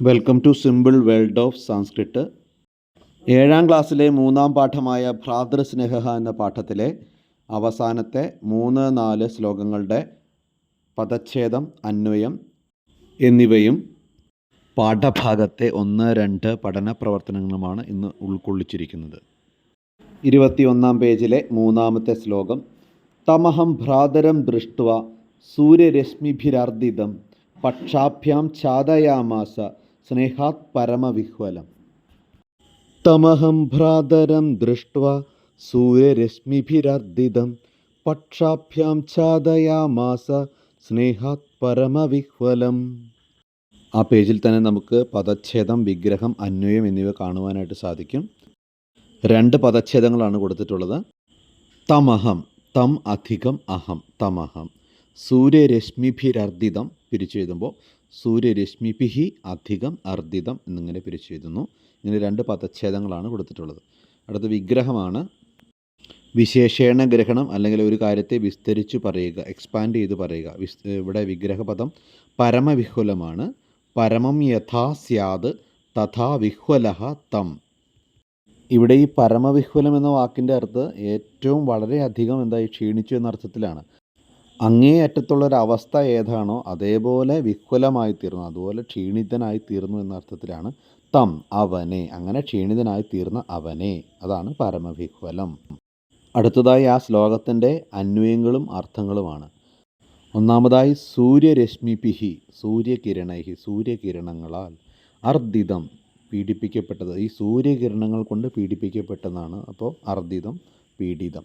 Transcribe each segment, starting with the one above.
Welcome to simple world of Sanskrit ഏഴാം ക്ലാസ്സിലെ മൂന്നാം പാഠമായ ഭ്രാതൃസ്നേഹ എന്ന പാഠത്തിലെ അവസാനത്തെ മൂന്ന് നാല് ശ്ലോകങ്ങളുടെ പദച്ഛേദം അന്വയം എന്നിവയും പാഠഭാഗത്തെ ഒന്ന് രണ്ട് പഠന പ്രവർത്തനങ്ങളുമാണ് ഇന്ന് ഉൾക്കൊള്ളിച്ചിരിക്കുന്നത്. ഇരുപത്തിയൊന്നാം പേജിലെ മൂന്നാമത്തെ ശ്ലോകം തമഹം ഭ്രാതരം ദൃഷ്ട്വ സൂര്യരശ്മിഭിരാർദിതം പക്ഷാഭ്യാം ഛാദയാമാസ സ്നേഹാത് പരമവിഹ്വലം. തമഹം ഭ്രാതരം ദൃഷ്ട്വ സൂര്യരശ്മിഭിരർദിതം പക്ഷാഭ്യാം ഛാദയാമാസ സ്നേഹാത് പരമവിഹ്വലം. ആ പേജിൽ തന്നെ നമുക്ക് പദച്ഛേദം വിഗ്രഹം അന്വയം എന്നിവ കാണുവാനായിട്ട് സാധിക്കും. രണ്ട് പദച്ഛേദങ്ങളാണ് കൊടുത്തിട്ടുള്ളത്. തമഹം തം അധികം അഹം തമഹം. സൂര്യരശ്മിഭിരർദിതം പിരിച്ചെഴുതുമ്പോൾ സൂര്യരശ്മിഭിഹി അധികം അർദ്ധിതം എന്നിങ്ങനെ പിരിച്ചെഴുതുന്നു. ഇങ്ങനെ രണ്ട് പദച്ഛേദങ്ങളാണ് കൊടുത്തിട്ടുള്ളത്. അടുത്ത വിഗ്രഹമാണ്. വിശേഷേണ ഗ്രഹണം അല്ലെങ്കിൽ ഒരു കാര്യത്തെ വിസ്തരിച്ചു പറയുക എക്സ്പാൻഡ് ചെയ്ത് പറയുക. വിസ് ഇവിടെ വിഗ്രഹപദം പരമവിഹുലമാണ് പരമം യഥാ സ്യാത് തഥാ വിഹ്വലഹ തം. ഇവിടെ ഈ പരമവിഹ്വലം എന്ന വാക്കിന്റെ അർത്ഥം ഏറ്റവും വളരെയധികം എന്തായി ക്ഷീണിച്ചു എന്ന അർത്ഥത്തിലാണ്. അങ്ങേ അറ്റത്തുള്ള ഒരു അവസ്ഥ ഏതാണോ അതേപോലെ വിഹ്വലമായി തീർന്നു അതുപോലെ ക്ഷീണിതനായി തീർന്നു എന്ന അർത്ഥത്തിലാണ് തം അവനെ. അങ്ങനെ ക്ഷീണിതനായി തീർന്ന അവനെ. അതാണ് പരമവിഹ്വലം. അടുത്തതായി ആ ശ്ലോകത്തിന്റെ അന്വയങ്ങളും അർത്ഥങ്ങളുമാണ്. ഒന്നാമതായി സൂര്യരശ്മിപിഹി സൂര്യകിരണൈഹി സൂര്യകിരണങ്ങളാൽ അർദ്ദിതം പീഡിപ്പിക്കപ്പെട്ടത്. ഈ സൂര്യകിരണങ്ങൾ കൊണ്ട് പീഡിപ്പിക്കപ്പെട്ടതാണ്. അപ്പോൾ അർദ്ദിതം പീഡിതം.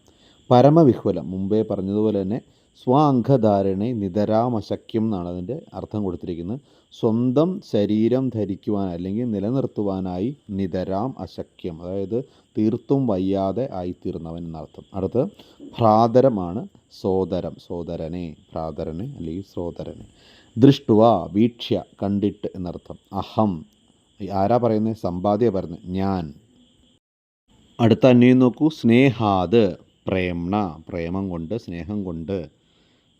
പരമവിഹ്വലം. മുമ്പേ പറഞ്ഞതുപോലെ തന്നെ സ്വാംഗധാരണെ നിതരാമശക്യം എന്നാണ് അതിന്റെ അർത്ഥം കൊടുത്തിരിക്കുന്നത്. സ്വന്തം ശരീരം ധരിക്കുവാൻ അല്ലെങ്കിൽ നിലനിർത്തുവാനായി നിതരാം അശക്യം അതായത് തീർത്തും വയ്യാതെ ആയിത്തീർന്നവൻ എന്നർത്ഥം അടുത്ത് ഭ്രാതരമാണ് സോദരം സോദരനെ ഭ്രാതരനെ അല്ലെങ്കിൽ സോദരനെ. ദൃഷ്ടുവ വീക്ഷ്യ കണ്ടിട്ട് എന്നർത്ഥം. അഹം ആരാ പറയുന്നത് സമ്പാദ്യ പറയുന്നത് ഞാൻ. അടുത്ത അന്വയം നോക്കൂ സ്നേഹാത് പ്രേംണ പ്രേമം കൊണ്ട് സ്നേഹം കൊണ്ട്.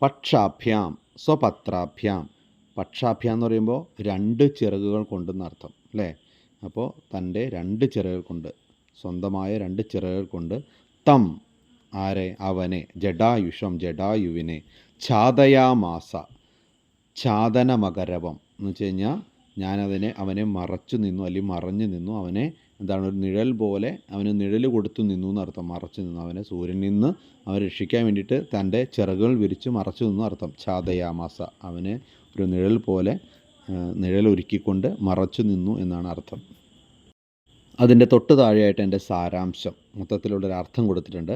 പക്ഷാഭ്യാം സ്വപത്രാഭ്യാം. പക്ഷാഭ്യാം എന്ന് പറയുമ്പോൾ രണ്ട് ചിറകുകൾ കൊണ്ടെന്നർത്ഥം അല്ലേ? അപ്പോൾ തന്റെ രണ്ട് ചിറകുകൾ കൊണ്ട് സ്വന്തമായ രണ്ട് ചിറകുകൾ കൊണ്ട് തം ആരെ? അവനെ. ജഡായുഷം ജഡായുവിനെ. ഛാതയാമാസ ഛാതനമകരവം എന്ന് വെച്ച് കഴിഞ്ഞാൽ ഞാനതിനെ അവനെ മറച്ചു നിന്നു അല്ലെങ്കിൽ മറഞ്ഞു നിന്നു അവനെ എന്താണ് ഒരു നിഴൽ പോലെ അവന് നിഴൽ കൊടുത്തു നിന്നു എന്നർത്ഥം. മറച്ചു നിന്നു. അവനെ സൂര്യനിൽ നിന്ന് അവനെ രക്ഷിക്കാൻ വേണ്ടിയിട്ട് തന്റെ ചിറകുകൾ വിരിച്ച് മറച്ചു നിന്നു അർത്ഥം ഛാദയാമാസ. അവനെ ഒരു നിഴൽ പോലെ നിഴൽ ഒരുക്കിക്കൊണ്ട് മറച്ചു നിന്നു എന്നാണ് അർത്ഥം. അതിന്റെ തൊട്ട് താഴെയായിട്ട് എന്റെ സാരാംശം മൊത്തത്തിലുള്ളൊരു അർത്ഥം കൊടുത്തിട്ടുണ്ട്.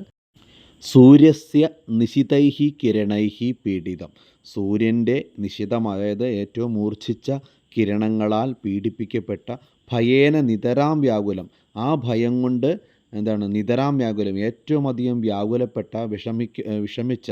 സൂര്യസ്യ നിശിതൈഹി കിരണൈഹി പീഡിതം. സൂര്യന്റെ നിശിതം അതായത് ഏറ്റവും മൂർച്ഛിച്ച കിരണങ്ങളാൽ പീഡിപ്പിക്കപ്പെട്ട ഭയേന നിതരാം വ്യാകുലം. ആ ഭയം കൊണ്ട് എന്താണ്? നിതരാം വ്യാകുലം. ഏറ്റവും അധികം വ്യാകുലപ്പെട്ട വിഷമിക്ക വിഷമിച്ച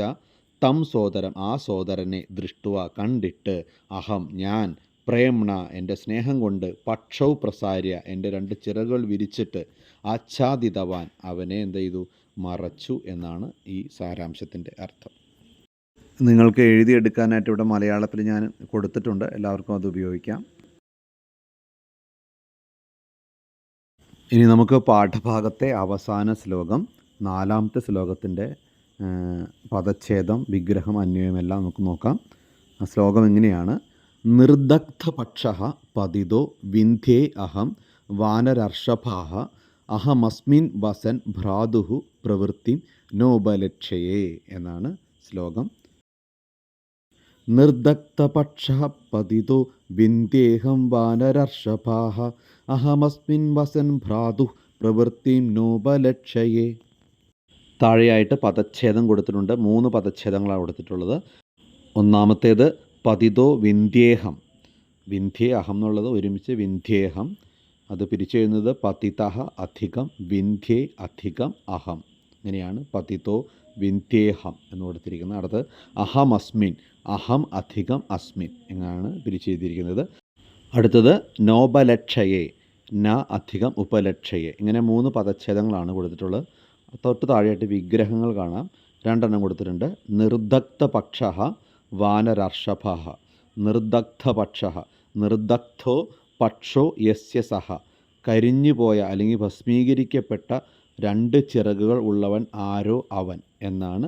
തം സോദരം ആ സോദരനെ ദൃഷ്ടുവ കണ്ടിട്ട് അഹം ഞാൻ പ്രേംണ എന്റെ സ്നേഹം കൊണ്ട് പക്ഷൗ പ്രസാര്യ എന്റെ രണ്ട് ചിറകൾ വിരിച്ചിട്ട് ആച്ഛാദിതവാൻ അവനെ എന്ത് ചെയ്തു? മറച്ചു എന്നാണ് ഈ സാരാംശത്തിന്റെ അർത്ഥം. നിങ്ങൾക്ക് എഴുതിയെടുക്കാനായിട്ട് ഇവിടെ മലയാളത്തിൽ ഞാൻ കൊടുത്തിട്ടുണ്ട്. എല്ലാവർക്കും അത് ഉപയോഗിക്കാം. ഇനി നമുക്ക് പാഠഭാഗത്തെ അവസാന ശ്ലോകം നാലാമത്തെ ശ്ലോകത്തിന്റെ പദച്ഛേദം വിഗ്രഹം അന്വയമെല്ലാം നമുക്ക് നോക്കാം. ആ ശ്ലോകം എങ്ങനെയാണ്? നിർദഗ്ധപക്ഷ പതിതോ വിന്ധ്യേ അഹം വാനരർഷഭാഹ അഹമസ്മിൻ വസൻ ഭ്രാതുഹു പ്രവൃത്തി നോപലക്ഷയേ എന്നാണ് ശ്ലോകം. നിർദഗ്ധപക്ഷ പതിതോ വിന്ധ്യേഹം വാനരർഷഭാഹ അഹമസ്മിൻ വസൻ ഭ്രാതു പ്രവൃത്തി നോപലക്ഷയേ താഴെയായിട്ട് പദച്ഛേദം കൊടുത്തിട്ടുണ്ട്. മൂന്ന് പദച്ഛേദങ്ങളാണ് കൊടുത്തിട്ടുള്ളത്. ഒന്നാമത്തേത് പതിതോ വിന്ധ്യേഹം. വിന്ധ്യേ അഹം എന്നുള്ളത് ഒരുമിച്ച് വിന്ധ്യേഹം. അത് പിരിച്ചെഴുതുന്നത് പതിതഹ അധികം വിന്ധ്യേ അധികം അഹം. ഇങ്ങനെയാണ് പതിതോ വിന്ധ്യേഹം എന്ന് കൊടുത്തിരിക്കുന്നത്. അടുത്ത് അഹം അസ്മിൻ അഹം അധികം അസ്മിൻ. എന്നാണ് പിരിച്ചെഴുതിയിരിക്കുന്നത് അടുത്തത് നോപലക്ഷയെ ന അധികം ഉപലക്ഷയെ. ഇങ്ങനെ മൂന്ന് പദച്ഛേദങ്ങളാണ് കൊടുത്തിട്ടുള്ളത്. തൊട്ട് താഴെയായിട്ട് വിഗ്രഹങ്ങൾ കാണാം. രണ്ടെണ്ണം കൊടുത്തിട്ടുണ്ട്. നിർദഗ്ധ പക്ഷ വാനരർഷഭ നിർദഗ്ധ പക്ഷ നിർദഗ്ധോ പക്ഷോ യസ്യ സഹ. കരിഞ്ഞുപോയ അല്ലെങ്കിൽ ഭസ്മീകരിക്കപ്പെട്ട രണ്ട് ചിറകുകൾ ഉള്ളവൻ ആരോ അവൻ എന്നാണ്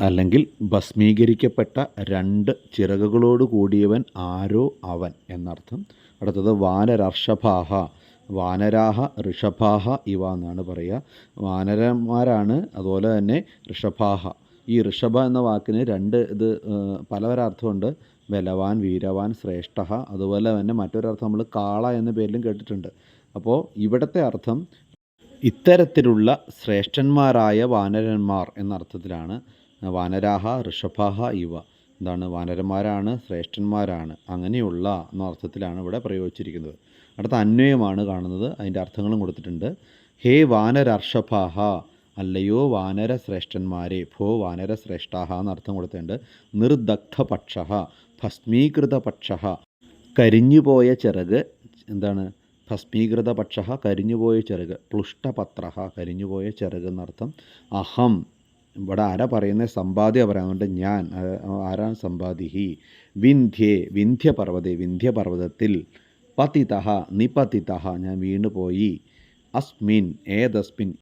അല്ലെങ്കിൽ ഭസ്മീകരിക്കപ്പെട്ട രണ്ട് ചിറകുകളോട് കൂടിയവൻ ആരോ അവൻ എന്നർത്ഥം. അടുത്തത് വാനരർഷഭാഹ. വാനരാഹ ഋഷഭാഹ ഇവ എന്നാണ് പറയുക. വാനരന്മാരാണ് അതുപോലെ തന്നെ ഋഷഭാഹ. ഈ ഋഷഭ എന്ന വാക്കിന് രണ്ട് ഇത് പലവരർത്ഥമുണ്ട്. ബലവാൻ വീരവാൻ ശ്രേഷ്ഠ അതുപോലെ തന്നെ മറ്റൊരർത്ഥം നമ്മൾ കാള എന്ന പേരിലും കേട്ടിട്ടുണ്ട്. അപ്പോൾ ഇവിടുത്തെ അർത്ഥം ഇത്തരത്തിലുള്ള ശ്രേഷ്ഠന്മാരായ വാനരന്മാർ എന്ന അർത്ഥത്തിലാണ് വാനരാഹ ഋഷഭാഹ ഇവ. എന്താണ് വാനരന്മാരാണ് ശ്രേഷ്ഠന്മാരാണ്. അങ്ങനെയുള്ള എന്ന അർത്ഥത്തിലാണ് ഇവിടെ പ്രയോഗിച്ചിരിക്കുന്നത്. അടുത്ത അന്വയമാണ് കാണുന്നത്. അതിന്റെ അർത്ഥങ്ങളും കൊടുത്തിട്ടുണ്ട്. ഹേ വാനരർഷഭാഹ അല്ലയോ വാനര ശ്രേഷ്ഠന്മാരെ ഭോ വാനര ശ്രേഷ്ഠാഹ എന്നർത്ഥം കൊടുത്തിട്ടുണ്ട്. നിർദഗ്ധപക്ഷ ഭസ്മീകൃതപക്ഷ ഭസ്മീകൃത പക്ഷ കരിഞ്ഞുപോയ ചിറക് എന്താണ്? ഭസ്മീകൃത പക്ഷ കരിഞ്ഞുപോയ ചിറക്. പ്ലുഷ്ടപത്ര കരിഞ്ഞുപോയ ചിറക് എന്നർത്ഥം. അഹം ഇവിടെ ആരാ പറയുന്നത്? സമ്പാദ്യ പറയാനുണ്ട് ഞാൻ ആരാണ് സമ്പാദിഹി? വിന്ധ്യേ വിന്ധ്യപർവതേ വിന്ധ്യപർവതത്തിൽ പതിതഹ നിപതിതഹ. ഞാൻ വീണുപോയി അസ്മിൻ ഏതസ്മിൻ.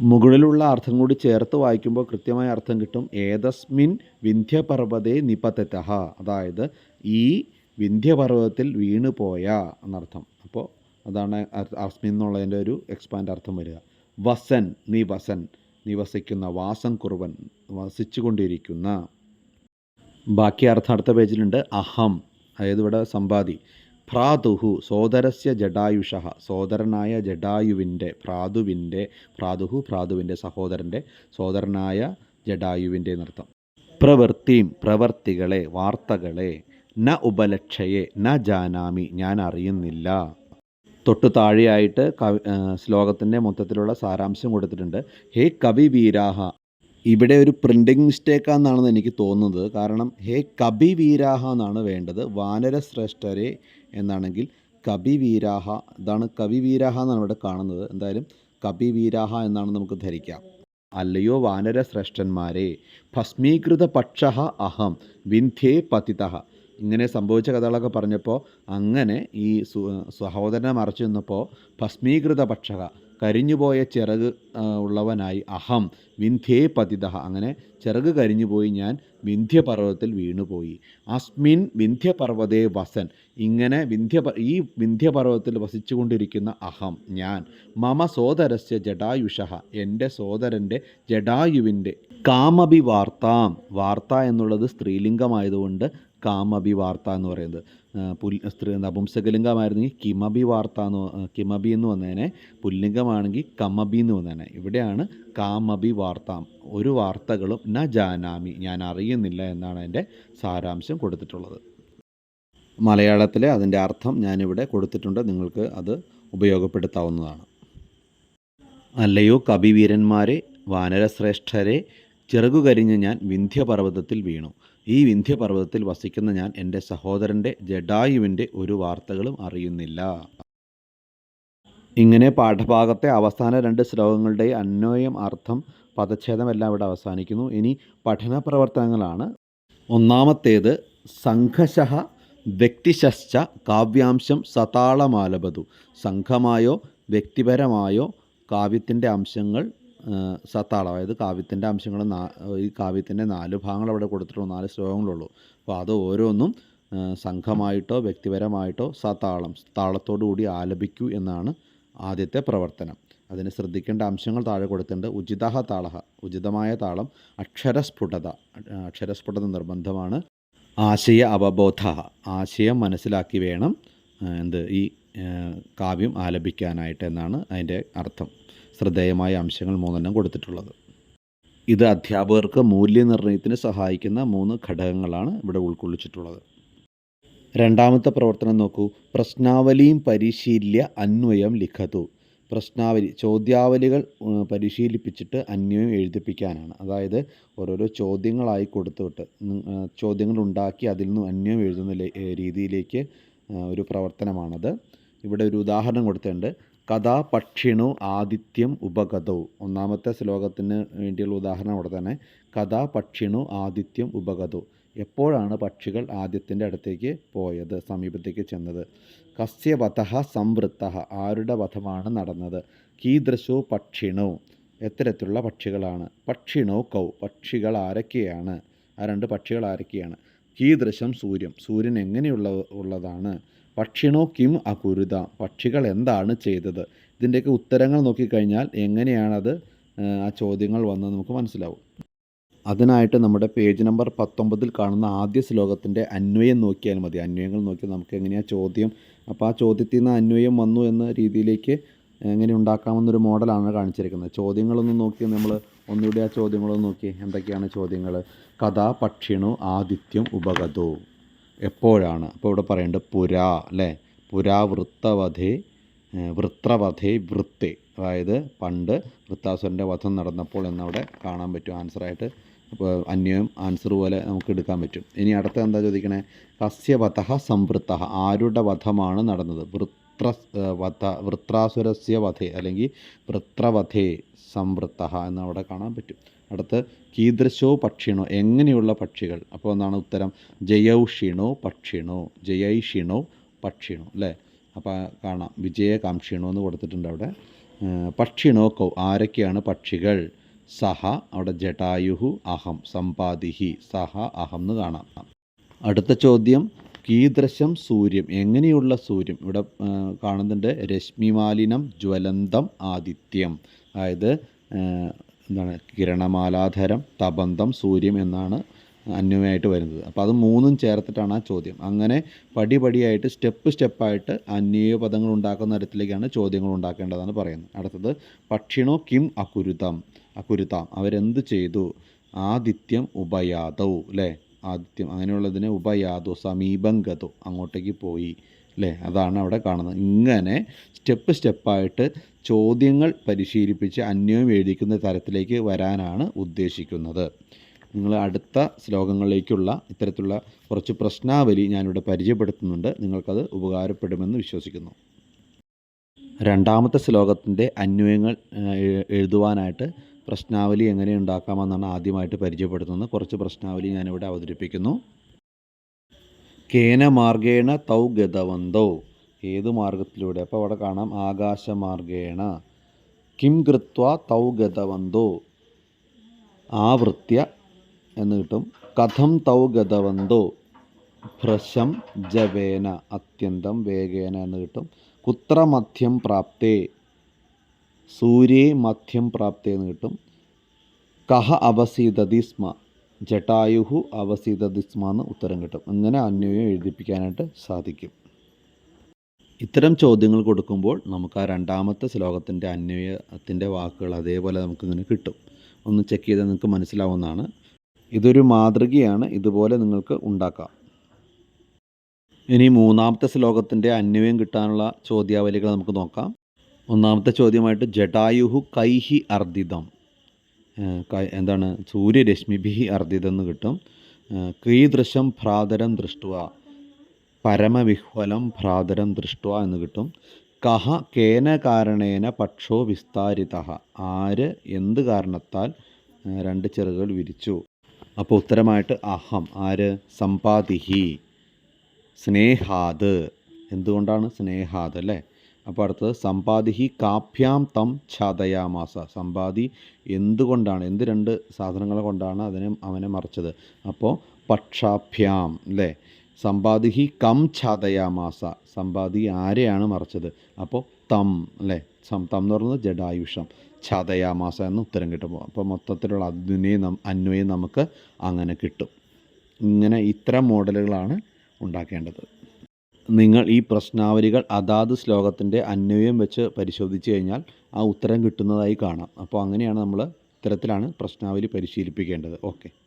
മുകളിലുള്ള അർത്ഥം കൂടി ചേർത്ത് വായിക്കുമ്പോൾ കൃത്യമായ അർത്ഥം കിട്ടും. ഏതസ്മിൻ വിന്ധ്യപർവതേ നിപതതഹ. അതായത് ഈ വിന്ധ്യപർവതത്തിൽ വീണുപോയ എന്നർത്ഥം. അപ്പോൾ അതാണ് അസ്മിൻ എന്നുള്ളതിന്റെ ഒരു എക്സ്പാൻഡ് അർത്ഥം വരിക. വസൻ നീ വസൻ നിവസിക്കുന്ന വാസം കുറുവൻ വസിച്ചുകൊണ്ടിരിക്കുന്ന. ബാക്കി അർത്ഥം അടുത്ത പേജിലുണ്ട്. അഹം അതായത് ഇവിടെ സമ്പാദി. ഭ്രാതുഹു സോദരസ്യ ജഡായുഷ. സോദരനായ ജഡായുവിന്റെ ഭ്രാതുവിന്റെ ഭ്രാതുഹു ഭ്രാതുവിന്റെ സഹോദരന്റെ സോദരനായ ജഡായുവിന്റെ നൃത്തം പ്രവൃത്തിയും പ്രവർത്തികളെ വാർത്തകളെ ന ഉപലക്ഷയെ ന ജാനാമി ഞാൻ അറിയുന്നില്ല. തൊട്ടു താഴെയായിട്ട് കവി ശ്ലോകത്തിന്റെ മൊത്തത്തിലുള്ള സാരാംശം കൊടുത്തിട്ടുണ്ട്. ഹേ കവി വീരാഹ ഇവിടെ ഒരു പ്രിന്റിംഗ് മിസ്റ്റേക്കാണെന്നാണ് എനിക്ക് തോന്നുന്നത്. കാരണം ഹേ കബി വീരാഹ എന്നാണ് വേണ്ടത്. വാനരശ്രേഷ്ഠരെ എന്നാണെങ്കിൽ കബി വീരാഹ ഇതാണ് കവി വീരാഹ എന്നാണ് ഇവിടെ കാണുന്നത്. എന്തായാലും കബി വീരാഹ എന്നാണ് നമുക്ക് ധരിക്കാം. അല്ലയോ വാനരശ്രേഷ്ഠന്മാരെ ഭസ്മീകൃത പക്ഷ അഹം വിന്ധ്യേ പതിതഃ. ഇങ്ങനെ സംഭവിച്ച കഥകളൊക്കെ പറഞ്ഞപ്പോൾ അങ്ങനെ ഈ സഹോദരനെ മറച്ചു നിന്നപ്പോൾ ഭസ്മീകൃത പക്ഷക കരിഞ്ഞുപോയ ചിറക് ഉള്ളവനായി അഹം വിന്ധ്യേ പതിത അങ്ങനെ ചിറക് കരിഞ്ഞുപോയി ഞാൻ വിന്ധ്യപർവതത്തിൽ വീണുപോയി. അസ്മിൻ വിന്ധ്യപർവതേ വസൻ ഇങ്ങനെ വിന്ധ്യ ഈ വിന്ധ്യപർവതത്തിൽ വസിച്ചുകൊണ്ടിരിക്കുന്ന അഹം ഞാൻ മമ സോദരസ്യ ജഡായുഷ എന്റെ സോദരന്റെ ജഡായുവിന്റെ കാമഭി വാർത്താം വാർത്ത എന്നുള്ളത് സ്ത്രീലിംഗമായതുകൊണ്ട് കാമഭി വാർത്ത എന്ന് പറയുന്നത്. പുൽ സ്ത്രീ നപുംസകലിംഗമായിരുന്നെങ്കിൽ കിമബി വാർത്ത എന്ന് കിമബി എന്ന് വന്നേനെ. പുല്ലിംഗമാണെങ്കിൽ കമബി എന്ന് വന്നേനെ. ഇവിടെയാണ് കാമബി വാർത്ത ഒരു വാർത്തകളും ന ജാനാമി. ഞാൻ അറിയുന്നില്ല എന്നാണ് അതിന്റെ സാരാംശം കൊടുത്തിട്ടുള്ളത്. മലയാളത്തിലെ അതിന്റെ അർത്ഥം ഞാനിവിടെ കൊടുത്തിട്ടുണ്ട്. നിങ്ങൾക്ക് അത് ഉപയോഗപ്പെടുത്താവുന്നതാണ്. അല്ലയോ കവിവീരന്മാരെ വാനരശ്രേഷ്ഠരെ ചിറകുകരിഞ്ഞ് ഞാൻ വിന്ധ്യപർവതത്തിൽ വീണു. ഈ വിന്ധ്യപർവതത്തിൽ വസിക്കുന്ന ഞാൻ എന്റെ സഹോദരന്റെ ജഡായുവിന്റെ ഒരു വാർത്തകളും അറിയുന്നില്ല. ഇങ്ങനെ പാഠഭാഗത്തെ അവസാന രണ്ട് ശ്ലോകങ്ങളുടെ അന്വയം അർത്ഥം പദച്ഛേദമെല്ലാം ഇവിടെ അവസാനിക്കുന്നു. ഇനി പഠന പ്രവർത്തനങ്ങളാണ്. ഒന്നാമത്തേത് സംഘശഹ വ്യക്തിശശ്ച കാവ്യാംശം സതാളമാലപതു. സംഘമായോ വ്യക്തിപരമായോ കാവ്യത്തിന്റെ അംശങ്ങൾ സത്താളം. അതായത് കാവ്യത്തിന്റെ അംശങ്ങൾ ഈ കാവ്യത്തിന്റെ നാല് ഭാഗങ്ങൾ അവിടെ കൊടുത്തിട്ടുള്ളൂ നാല് ശ്ലോകങ്ങളുള്ളൂ. അപ്പോൾ അത് ഓരോന്നും സംഘമായിട്ടോ വ്യക്തിപരമായിട്ടോ സതാളം താളത്തോടു കൂടി ആലപിക്കൂ എന്നാണ് ആദ്യത്തെ പ്രവർത്തനം. അതിന് ശ്രദ്ധിക്കേണ്ട അംശങ്ങൾ താഴെ കൊടുത്തിട്ടുണ്ട്. ഉചിത താളഹ ഉചിതമായ താളം അക്ഷരസ്ഫുടത അക്ഷരസ്ഫുടത നിർബന്ധമാണ്. ആശയ അവബോധ ആശയം മനസ്സിലാക്കി വേണം എന്ത് ഈ കാവ്യം ആലപിക്കാനായിട്ട് എന്നാണ് അതിന്റെ അർത്ഥം. ശ്രദ്ധേയമായ അംശങ്ങൾ മൂന്നെണ്ണം കൊടുത്തിട്ടുള്ളത്. ഇത് അധ്യാപകർക്ക് മൂല്യനിർണയത്തിന് സഹായിക്കുന്ന മൂന്ന് ഘടകങ്ങളാണ് ഇവിടെ ഉൾക്കൊള്ളിച്ചിട്ടുള്ളത്. രണ്ടാമത്തെ പ്രവർത്തനം നോക്കൂ. പ്രശ്നാവലിയും പരിശീല്യ അന്വയം ലിഖതു. പ്രശ്നാവലി ചോദ്യാവലികൾ പരിശീലിപ്പിച്ചിട്ട് അന്വയം എഴുതിപ്പിക്കാനാണ്. അതായത് ഓരോരോ ചോദ്യങ്ങളായി കൊടുത്തിട്ട് ചോദ്യങ്ങൾ ഉണ്ടാക്കി അതിൽ നിന്ന് അന്വയം എഴുതുന്ന രീതിയിലേക്ക് ഒരു പ്രവർത്തനമാണത്. ഇവിടെ ഒരു ഉദാഹരണം കൊടുത്തിട്ടുണ്ട്. കഥാ പക്ഷിണു ആദിത്യം ഉപഗതവും ഒന്നാമത്തെ ശ്ലോകത്തിന് വേണ്ടിയുള്ള ഉദാഹരണം അവിടെ തന്നെ. കഥാ പക്ഷിണു ആദിത്യം ഉപഗതവും എപ്പോഴാണ് പക്ഷികൾ ആദ്യത്തിന്റെ അടുത്തേക്ക് പോയത് സമീപത്തേക്ക് ചെന്നത്? കസ്യ വധ സംവൃത്ത. ആരുടെ വധമാണ് നടന്നത്? കീദൃശോ പക്ഷിണോ? എത്തരത്തിലുള്ള പക്ഷികളാണ്. പക്ഷിണോ കൗ. പക്ഷികൾ ആരൊക്കെയാണ്? ആ രണ്ട് പക്ഷികൾ ആരൊക്കെയാണ്? കീദൃശം സൂര്യം സൂര്യൻ എങ്ങനെയുള്ള ഉള്ളതാണ്? പക്ഷിണോ കിം അകുരുത? പക്ഷികൾ എന്താണ് ചെയ്തത്? ഇതിന്റെയൊക്കെ ഉത്തരങ്ങൾ നോക്കിക്കഴിഞ്ഞാൽ എങ്ങനെയാണത് ആ, ചോദ്യങ്ങൾ വന്നത് നമുക്ക് മനസ്സിലാവും. അതിനായിട്ട് നമ്മുടെ പേജ് നമ്പർ പത്തൊമ്പതിൽ കാണുന്ന ആദ്യ ശ്ലോകത്തിന്റെ അന്വയം നോക്കിയാൽ മതി. അന്വയങ്ങൾ നോക്കി നമുക്ക് എങ്ങനെയാണ് ചോദ്യം? അപ്പോൾ ആ ചോദ്യത്തിൽ നിന്ന് അന്വയം വന്നു എന്ന രീതിയിലേക്ക് എങ്ങനെ ഉണ്ടാക്കാമെന്നൊരു മോഡലാണ് കാണിച്ചിരിക്കുന്നത്. ചോദ്യങ്ങളൊന്നും നോക്കി നമ്മൾ. ഒന്നുകൂടി ആ ചോദ്യങ്ങളൊന്നും നോക്കി എന്തൊക്കെയാണ് ചോദ്യങ്ങൾ? കഥ പക്ഷിണു ആദിത്യം ഉപഗതോ. എപ്പോഴാണ്? അപ്പോൾ ഇവിടെ പറയേണ്ട പുരാ അല്ലേ? പുരാ വൃത്തവധേ ഏഹ് വൃത്രവധേ വൃത്തെ. അതായത് പണ്ട് വൃത്താസുരന്റെ വധം നടന്നപ്പോൾ എന്നവിടെ കാണാൻ പറ്റും ആൻസറായിട്ട്. അപ്പോൾ അന്യം ആൻസർ പോലെ നമുക്ക് എടുക്കാൻ പറ്റും. ഇനി അടുത്ത എന്താ ചോദിക്കണേ? കസ്യവധ സംവൃത്ത. ആരുടെ വധമാണ് നടന്നത്? വൃത്ര വധ വൃത്രാസുരസ്യ വധേ അല്ലെങ്കിൽ വൃത്രവധേ സംവൃത്ത എന്നവിടെ കാണാൻ പറ്റും. അടുത്ത് കീദൃശോ പക്ഷിണോ എങ്ങനെയുള്ള പക്ഷികൾ? അപ്പോൾ എന്താണ് ഉത്തരം? ജയൗഷിണോ പക്ഷിണോ ജയൈഷിണോ പക്ഷിണോ അല്ലേ? അപ്പോൾ കാണാം. വിജയകാംക്ഷിണോ എന്ന് കൊടുത്തിട്ടുണ്ട് അവിടെ. പക്ഷിണോ കൗ ആരൊക്കെയാണ് പക്ഷികൾ? സഹ അവിടെ ജടായുഹു അഹം സമ്പാദിഹി സഹ അഹം എന്ന് കാണാം. അടുത്ത ചോദ്യം കീദൃശം സൂര്യം എങ്ങനെയുള്ള സൂര്യം? ഇവിടെ കാണുന്നുണ്ട് രശ്മിമാലിനം ജ്വലന്തം ആദിത്യം. അതായത് എന്താണ് കിരണമാലാധരം തബന്ധം സൂര്യം എന്നാണ് അന്വയമായിട്ട് വരുന്നത്. അപ്പോൾ അത് മൂന്നും ചേർത്തിട്ടാണ് ആ ചോദ്യം. അങ്ങനെ പടിപടിയായിട്ട് സ്റ്റെപ്പ് സ്റ്റെപ്പായിട്ട് അന്വയ പദങ്ങൾ ഉണ്ടാക്കുന്ന തരത്തിലേക്കാണ് ചോദ്യങ്ങൾ ഉണ്ടാക്കേണ്ടതെന്ന് പറയുന്നത്. അടുത്തത് പക്ഷിണോ കിം അകുരുതം? അകുരുതാം. അവരെന്ത് ചെയ്തു? ആദിത്യം ഉപയാതൗ അല്ലേ ആദിത്യം. അങ്ങനെയുള്ളതിനെ ഉപയാതോ സമീപം ഗതോ അങ്ങോട്ടേക്ക് പോയി അല്ലേ അതാണ് അവിടെ കാണുന്നത്. ഇങ്ങനെ സ്റ്റെപ്പ് സ്റ്റെപ്പായിട്ട് ചോദ്യങ്ങൾ പരിശീലിപ്പിച്ച് അന്വയം എഴുതിക്കുന്ന തരത്തിലേക്ക് വരാനാണ് ഉദ്ദേശിക്കുന്നത്. നിങ്ങൾ അടുത്ത ശ്ലോകങ്ങളിലേക്കുള്ള ഇത്തരത്തിലുള്ള കുറച്ച് പ്രശ്നാവലി ഞാനിവിടെ പരിചയപ്പെടുത്തുന്നുണ്ട്. നിങ്ങൾക്കത് ഉപകാരപ്പെടുമെന്ന് വിശ്വസിക്കുന്നു. രണ്ടാമത്തെ ശ്ലോകത്തിന്റെ അന്വയങ്ങൾ എഴുതുവാനായിട്ട് പ്രശ്നാവലി എങ്ങനെ ഉണ്ടാക്കാമെന്നാണ് ആദ്യമായിട്ട് പരിചയപ്പെടുത്തുന്നത്. കുറച്ച് പ്രശ്നാവലി ഞാനിവിടെ അവതരിപ്പിക്കുന്നു. കേന മാർഗേണ തൗ ഗതവന്തോ. ഏത് മാർഗത്തിലൂടെ അപ്പോൾ അവിടെ കാണാം ആകാശമാർഗേണ. കിം കൃത്വ തൗ ഗതവന്തോ. ആവൃത്യ എന്ന് കിട്ടും. കഥം തൗ ഗതവന്തോ. ഭ്രശം ജവേന അത്യന്തം വേഗേന എന്ന് കിട്ടും. കുത്ര മധ്യം പ്രാപ്തേ. സൂര്യേ മധ്യം പ്രാപ്തേ എന്ന് കിട്ടും. കഹ അവസീതതി സ്മ. ജട്ടായുഹു അവസീതതി സ്മ എന്ന് ഉത്തരം കിട്ടും. അങ്ങനെ അന്വയം എഴുതിപ്പിക്കാനായിട്ട് സാധിക്കും. ഇത്തരം ചോദ്യങ്ങൾ കൊടുക്കുമ്പോൾ നമുക്ക് ആ രണ്ടാമത്തെ ശ്ലോകത്തിന്റെ അന്വയത്തിന്റെ വാക്കുകൾ അതേപോലെ നമുക്കിങ്ങനെ കിട്ടും. ഒന്ന് ചെക്ക് ചെയ്താൽ നിങ്ങൾക്ക് മനസ്സിലാവുന്നതാണ്. ഇതൊരു മാതൃകയാണ്. ഇതുപോലെ നിങ്ങൾക്ക് ഉണ്ടാക്കാം. ഇനി മൂന്നാമത്തെ ശ്ലോകത്തിന്റെ അന്വയം കിട്ടാനുള്ള ചോദ്യാവലികൾ നമുക്ക് നോക്കാം. ഒന്നാമത്തെ ചോദ്യമായിട്ട് ജടായുഹു കൈഹി കൈ- എന്താണ്? സൂര്യരശ്മിഭി അർദ്ദിതം എന്ന് കിട്ടും കീദൃശം ഭ്രാതരം ദൃഷ്ടുവ. പരമവിഹ്വലം ഭ്രാതരം ദൃഷ്ട എന്ന് കിട്ടും. കഹ കേന കാരണേന പക്ഷോ വിസ്താരിത. ആര് എന്ത് കാരണത്താൽ രണ്ട് ചെറുകൾ വിരിച്ചു? അപ്പോൾ ഉത്തരമായിട്ട് അഹം. ആര്? സമ്പാദിഹി. സ്നേഹാത്. എന്തുകൊണ്ടാണ് സ്നേഹാത് അല്ലേ? അപ്പോൾ അടുത്തത് സമ്പാദിഹി കാഭ്യാം തം ഛാതയാമാസ സമ്പാദി എന്തുകൊണ്ടാണ്? എന്ത് രണ്ട് സാധനങ്ങൾ കൊണ്ടാണ് അതിനെ അവനെ മറച്ചത്? അപ്പോൾ പക്ഷാഭ്യാം അല്ലേ? സമ്പാദിഹി കം ഛാതയാമാസ സമ്പാദി ആരെയാണ് മറച്ചത്? അപ്പോൾ തം അല്ലേ? സം തം എന്ന് പറയുന്നത് ജഡായുഷം. ഛാതയാമാസ എന്ന് ഉത്തരം കിട്ടും അപ്പോൾ മൊത്തത്തിലുള്ള അദ്വിനെയും നം അന്വയം നമുക്ക് അങ്ങനെ കിട്ടും. ഇങ്ങനെ ഇത്തരം മോഡലുകളാണ് ഉണ്ടാക്കേണ്ടത്. നിങ്ങൾ ഈ പ്രശ്നാവലികൾ അതാത് ശ്ലോകത്തിന്റെ അന്വയം വെച്ച് പരിശോധിച്ച് കഴിഞ്ഞാൽ ആ ഉത്തരം കിട്ടുന്നതായി കാണാം. അപ്പോൾ അങ്ങനെയാണ് നമ്മൾ ഇത്തരത്തിലാണ് പ്രശ്നാവലി പരിശീലിപ്പിക്കേണ്ടത്. ഓക്കെ.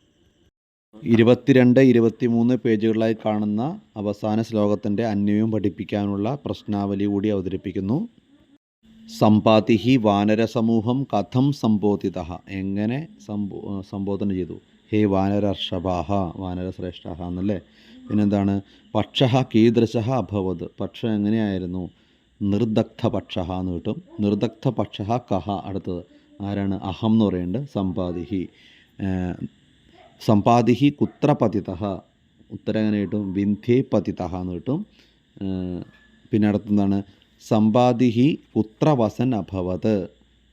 ഇരുപത്തിരണ്ട് ഇരുപത്തിമൂന്ന് പേജുകളിലായി കാണുന്ന അവസാന ശ്ലോകത്തിന്റെ അന്വയം പഠിപ്പിക്കാനുള്ള പ്രശ്നാവലി കൂടി അവതരിപ്പിക്കുന്നു. സമ്പാതിഹി വാനരസമൂഹം കഥം സംബോധിത. എങ്ങനെ സംബോ സംബോധന ചെയ്തു? ഹേ വാനരർഷഭാഹ വാനരശ്രേഷ്ഠ എന്നല്ലേ? പിന്നെന്താണ്? പക്ഷ കീദൃശ അഭവത്. പക്ഷം എങ്ങനെയായിരുന്നു? നിർദഗ്ധ പക്ഷ എന്ന് കിട്ടും. നിർദഗ്ധ പക്ഷ കഹ അടുത്തത്. ആരാണ്? അഹം എന്ന് പറയുന്നുണ്ട് സമ്പാദിഹി സമ്പാദിഹി കുത്ര പതിത ഉത്തരം എങ്ങനെ കിട്ടും വിന്ധ്യേ പതിത എന്ന് കിട്ടും. പിന്നെ അടുത്തെന്താണ്? സമ്പാദിഹി കുത്ര വസൻ അഭവത്.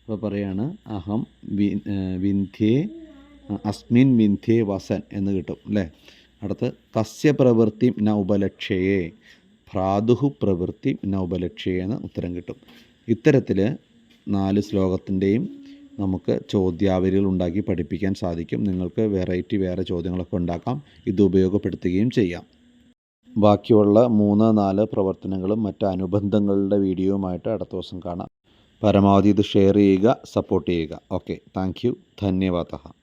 അപ്പോൾ പറയാണ് അഹം വി വിന്ധ്യേ അസ്മിൻ വിന്ധ്യേ വസൻ എന്ന് കിട്ടും അല്ലേ? അടുത്ത് തസ്യ പ്രവൃത്തി ന ഉപലക്ഷയെ ഭ്രാതുഹു പ്രവൃത്തി ന ഉപലക്ഷയെ എന്ന് ഉത്തരം കിട്ടും. ഇത്തരത്തിൽ നാല് ശ്ലോകത്തിന്റെയും നമുക്ക് ചോദ്യാവലികൾ ഉണ്ടാക്കി പഠിപ്പിക്കാൻ സാധിക്കും. നിങ്ങൾക്ക് വെറൈറ്റി വേറെ ചോദ്യങ്ങളൊക്കെ ഉണ്ടാക്കാം. ഇത് ഉപയോഗപ്പെടുത്തുകയും ചെയ്യാം. ബാക്കിയുള്ള മൂന്ന് നാല് പ്രവർത്തനങ്ങളും മറ്റ് അനുബന്ധങ്ങളുടെ വീഡിയോയുമായിട്ട് അടുത്ത ദിവസം കാണാം. പരമാവധി ഇത് ഷെയർ ചെയ്യുക സപ്പോർട്ട് ചെയ്യുക. Okay thank you ധന്യവാദ.